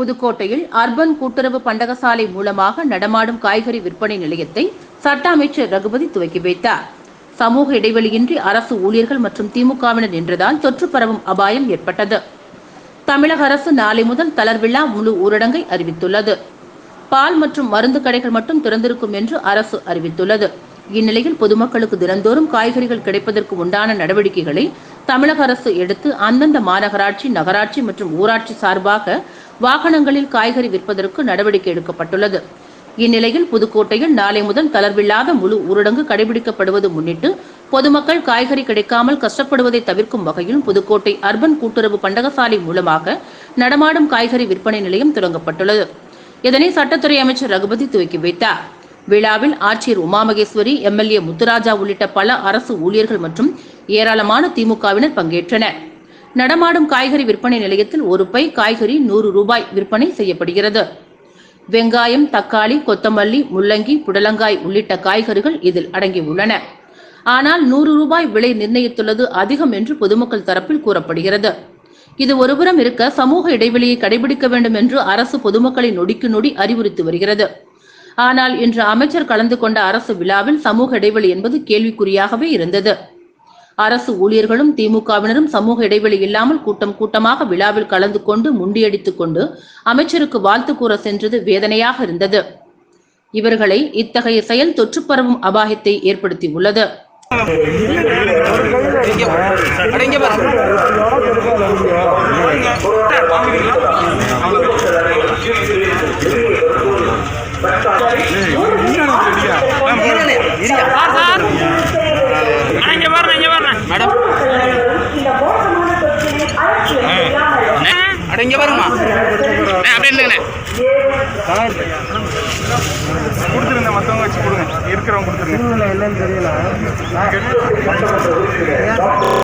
புதுக்கோட்டையில் அர்பன் கூட்டுறவு பண்டகசாலை மூலமாக நடமாடும் காய்கறி விற்பனை நிலையத்தை சட்ட அமைச்சர் ரகுபதி துவக்கி வைத்தார். சமூக இடைவெளியின்றி அரசு ஊழியர்கள் மற்றும் திமுகவினர் நின்றதால் தொற்று பரவும் அபாயம் ஏற்பட்டது. தமிழக அரசு நாளை முதல் தளர்வில்லா முழு ஊரடங்கை அறிவித்துள்ளது. பால் மற்றும் மருந்து கடைகள் மட்டும் திறந்திருக்கும் என்று அரசு அறிவித்துள்ளது. இந்நிலையில் பொதுமக்களுக்கு தினந்தோறும் காய்கறிகள் கிடைப்பதற்கு உண்டான நடவடிக்கைகளை தமிழக அரசு எடுத்து அந்தந்த மாநகராட்சி நகராட்சி மற்றும் ஊராட்சி சார்பாக வாகனங்களில் காய்கறி விற்பதற்கு நடவடிக்கை எடுக்கப்பட்டுள்ளது. இந்நிலையில் புதுக்கோட்டையில் நாளை முதல் தளர்வில்லாத முழு ஊரடங்கு கடைபிடிக்கப்படுவது முன்னிட்டு பொதுமக்கள் காய்கறி கிடைக்காமல் கஷ்டப்படுவதை தவிர்க்கும் வகையில் புதுக்கோட்டை அர்பன் கூட்டுறவு பண்டகசாலை மூலமாக நடமாடும் காய்கறி விற்பனை நிலையம் தொடங்கப்பட்டுள்ளது. இதனை சட்டத்துறை அமைச்சர் ரகுபதி துவக்கி வைத்தார். விழாவில் ஆட்சியர் உமாமகேஸ்வரி எம்எல்ஏ முத்துராஜா உள்ளிட்ட பல அரசு ஊழியர்கள் மற்றும் ஏராளமான திமுகவினர் பங்கேற்றனர். நடமாடும் காய்கறி விற்பனை நிலையத்தில் ஒரு பை காய்கறி நூறு ரூபாய் விற்பனை செய்யப்படுகிறது. வெங்காயம் தக்காளி கொத்தமல்லி முள்ளங்கி புடலங்காய் உள்ளிட்ட காய்கறிகள் இதில் அடங்கியுள்ளன. ஆனால் நூறு ரூபாய் விலை நிர்ணயித்துள்ளது அதிகம் என்று பொதுமக்கள் தரப்பில் கூறப்படுகிறது. இது ஒருபுறம் இருக்க சமூக இடைவெளியை கடைபிடிக்க வேண்டும் என்று அரசு பொதுமக்களை நொடிக்கு நொடி அறிவுறுத்தி வருகிறது. ஆனால் இன்று அமைச்சர் கலந்து கொண்ட அரசு விழாவில் சமூக இடைவெளி என்பது கேள்விக்குறியாகவே இருந்தது. அரசு ஊழியர்களும் திமுகவினரும் சமூக இடைவெளி இல்லாமல் கூட்டம் கூட்டமாக விழாவில் கலந்து கொண்டு முண்டியடித்துக் கொண்டு அமைச்சருக்கு வாழ்த்து கூற சென்றது வேதனையாக இருந்தது. இவர்களை இத்தகைய செயல் தொற்று பரவும் அபாயத்தை ஏற்படுத்தியுள்ளது. மேடம். அட இங்க அப்படியே இல்லைங்கண்ணே கொடுத்துருங்க மற்றவங்க வச்சு கொடுங்க. இருக்கிறவங்க கொடுத்துருங்க.